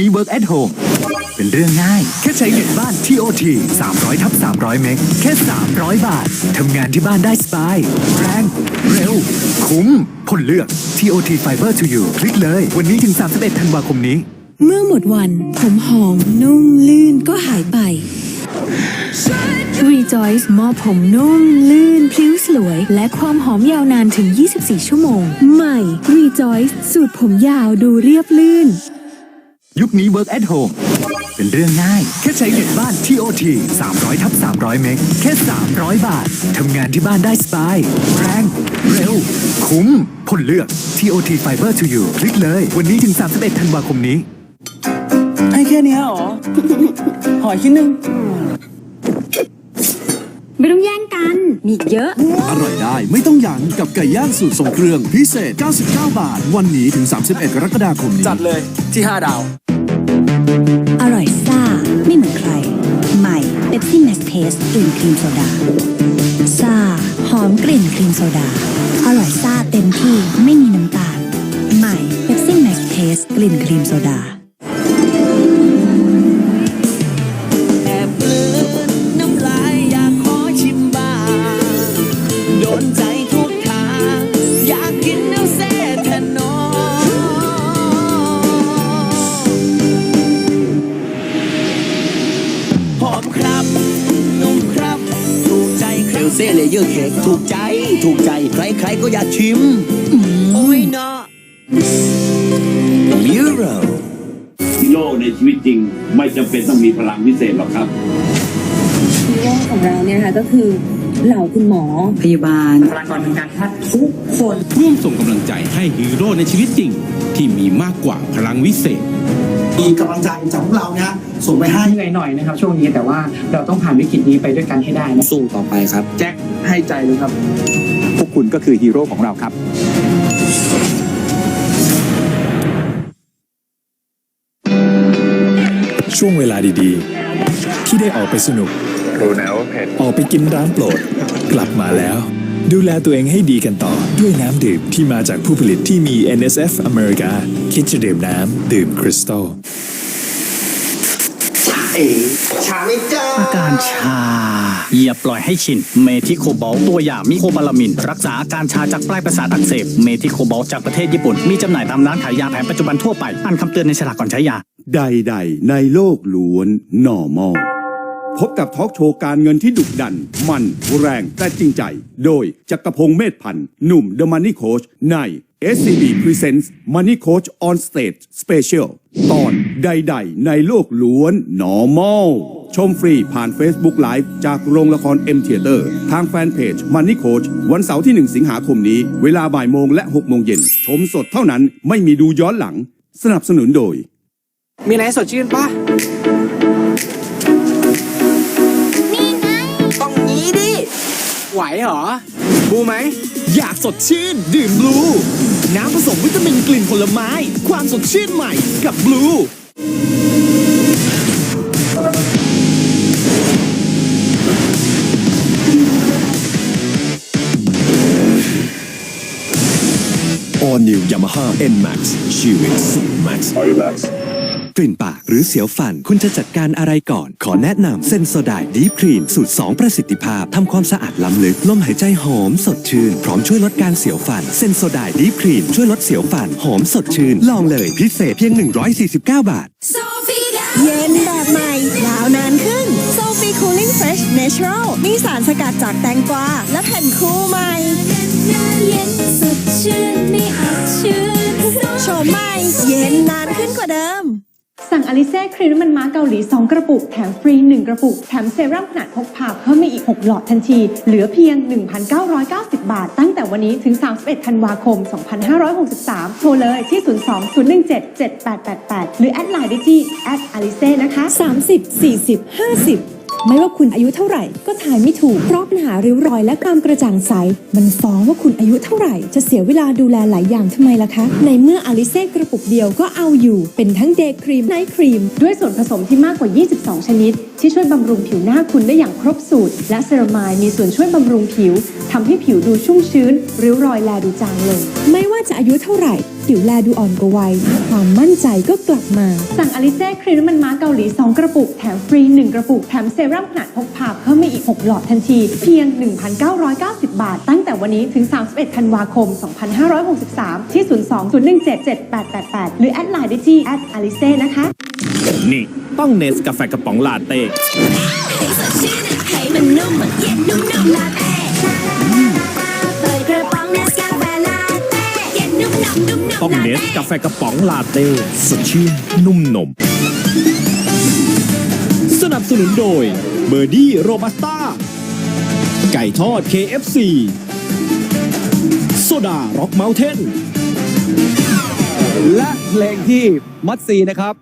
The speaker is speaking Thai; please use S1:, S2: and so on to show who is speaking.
S1: นี้ Work at Home เป็นเรื่องง่าย แค่ใช้เน็ตบ้าน TOT 300ทับ300 เมกแค่ 300 บาท ทำงานที่บ้านได้สบาย แรง เร็ว คุ้มผลเลือก TOT Fiber to you คลิกเลย วันนี้ถึง 31 ธันวาคมนี้
S2: เมื่อหมดวัน ผมหอมนุ่มลื่นก็หายไป Rejoice มอบผมนุ่ม ลื่น พลิ้วสลวย และความหอมยาวนานถึง 24 ชั่วโมง ใหม่ Rejoice สูตรผมยาวดูเรียบลื่น
S1: ยุคนี้ Work at Home เป็นเรื่องง่าย แค่ใช้เน็ตบ้าน TOT 300ทับ300 เมกแค่ 300 บาท ทำงานที่บ้านได้สบาย แรง เร็ว คุ้มผลเลือก TOT Fiber to you คลิกเลย วันนี้ถึง 31 ธันวาคมนี้
S3: ให้แค่เนี้ยเหรอ หอยชิ้นหนึ่ง
S4: ไม่ต้องแย่งกัน มีอีกเยอะ
S5: อร่อยได้ไม่ต้องยั้งกับไก่ย่างสูตรทรงเครื่องพิเศษ 99 บาท วันนี้ถึง 31 กรกฎาคมนี้
S3: จัดเลยที่ 5 ดาว
S6: อร่อยซ่า ไม่เหมือนใคร ใหม่เบปซี่แม็กเทสกลิ่นครีมโซดาซ่า หอมกลิ่นครีมโซดา อร่อยซ่าเต็มที่ไม่มีน้ำตาล ใหม่เบปซี่แม็กเทสกลิ่นครีมโซดา
S3: กใจเซลเซ่เลเยอร์เค้กถูกใจถูกใจใครๆก็อยากชิมโอ้ยเนาะมิโร
S7: ฮีโร่ในชีวิตจริง ไม่จำเป็นต้องมีพลังพิเศษหรอกครับ
S4: ฮีโร่ของเราเนี่ยนะคะก็คือเหล่าคุณหมอ
S3: พยาบาลบุคลากรทางการแพทย์ทุกคน
S8: ร่วมส่งกำลังใจให้ฮีโร่ในชีวิตจริง ที่มีมากกว่าพลังวิเศษ
S9: มีกำลังใจจากพวกเรานะส่งไปให้
S10: เหนื่อยหน่อยนะครับ ช่วงนี้แต่ว่าเราต้องผ่านวิกฤตนี้ไปด้วยกันให้ได้นะ
S3: สู้ต่อไปครับ แจ็คให้ใจเลยครับ
S11: พวกคุณก็คือฮีโร่ของเราครับ
S12: ช่วงเวลาดีๆ ที่ได้ออกไปสนุก
S13: รู้นะว่าเผ็ด
S12: ออกไปกินร้านโปรด กลับมาแล้ว ดูแลตัวเองให้ดีกันต่อ ด้วยน้ำดื่มที่มาจากผู้ผลิตที่มี NSF อเมริกา คิดจะดื่มน้ำ ดื่มคริสตัล
S9: เอ๋ชาไม่จ้า
S10: อาการชา อย่าปล่อยให้ชิน เมทิโคบอลตัวอย่างมิโคบาลามิน รักษาอาการชาจากปลายประสาทอักเสบ เมทิโคบอลจากประเทศญี่ปุ่น มีจำหน่ายตามร้านขายยาแผนปัจจุบันทั่วไป อ่านคำเตือนในฉลากก่อนใช้ยา
S5: ใดๆ ในโลกล้วน normal พบกับทอล์กโชว์การเงินที่ดุดัน มันแรงแต่จริงใจ โดยจักรพงศ์เมธพันธ์ หนุ่ม The Money Coach ใน SCB Presents Money Coach on Stage Special ตอนใดๆ ในโลกล้วน normal ชมฟรีผ่าน Facebook Live จากโรงละคร M Theater ทางแฟนเพจ Money Coach วันเสาร์ที่ 1 สิงหาคมนี้ เวลาบ่ายโมงและ 6 โมงเย็น ชมสดเท่านั้นไม่มีดูย้อนหลัง สนับสนุนโดย
S3: มีอะไรให้สดชื่นปะ ไหวเหรอ บูไหม
S8: อยากสดชื่น ดื่มบลู น้ำผสมวิตามินกลิ่นผลไม้ ความสดชื่นใหม่กับบลู
S12: All New Yamaha N-Max ชีวิตสุด Max
S11: ก ลิ่นปาก หรือเสียวฟัน คุณจะจัดการอะไรก่อน ขอแนะนำเซนโซไดดีครีนสูตร 2 ประสิทธิภาพทำความสะอาดล้ำลึกลมหายใจหอมสดชื่น พร้อมช่วยลดการเสียวฟันเซนโซไดดีครีนช่วยลดเสียวฟันหอมสดชื่น ลองเลยพิเศษเพียง 149 บาท
S2: เย็นแบบใหม่ยาวนานขึ้น โซฟีคูลิ่งเฟรชเนเชอรัลมีสารสกัดจากแตงกวาและแผ่นคู่ใหม่โฉมใหม่เย็นนานขึ้นกว่าเดิม
S4: สั่งอลิเซ่ครีมน้ำมันม้าเกาหลี 2 กระปุก แถมฟรี 1 กระปุก แถมเซรั่มขนาดพกพาเพิ่มมาอีก 6 หลอดทันที เหลือเพียง 1,990 บาท ตั้งแต่วันนี้ถึง 31 ธันวาคม 2563 โทรเลยที่ 02-017-7888 หรือแอดไลน์ได้ที่แอดอลิเซ่นะคะ
S2: 30 40 50 ไม่ว่าคุณอายุเท่าไหร่ก็ถ่ายไม่ถูก เพราะปัญหาริ้วรอยและความกระจ่างใส มันฟ้องว่าคุณอายุเท่าไหร่ จะเสียเวลาดูแลหลายอย่างทำไมล่ะคะ ในเมื่ออลิเซ่กระปุกเดียวก็เอาอยู่ เป็นทั้งเดย์ครีมไนท์ครีม
S4: ด้วยส่วนผสมที่มากกว่า 22 ชนิด ที่ช่วยบำรุงผิวหน้าคุณได้อย่างครบสูตร และเซรามายมีส่วนช่วยบำรุงผิว ทำให้ผิวดูชุ่มชื้น ริ้วรอยแลดูจางลง
S2: ไม่ว่าจะอายุเท่าไหร่ ผิวแลดูอ่อนกว่าวัย ความมั่นใจก็กลับมา
S4: สั่งอลิเซ่ครีมน้ำมันม้าเกาหลี 2 กระปุก แถมฟรี 1 กระปุก แถมเซรั่มขนาดพกพาเพิ่มมาอีก 6 หลอดทันที เพียง 1,990 บาท ตั้งแต่วันนี้ถึง 31 ธันวาคม 2563 ที่ 02-017-7888 หรือแอดไลน์ได้ที่แอดอลิเซ่นะคะ
S8: นี่ต้องเนสกาแฟกระป๋องลาเต้
S6: ให้มันนุ่มเย็นนุ่มๆลาเต้ เปิดกระป๋องเนสกาแฟลาเต้เย็นนุ่มๆนุ่มๆ
S8: ต้องเนสกาแฟกระป๋องลาเต้สดชื่นนุ่มนม สนับสนุนโดยเบอร์ดี้โรบัสต้า ไก่ทอด KFC โซดาร็อกเมลเทน
S13: และเพลงที่มัดซีนะครับ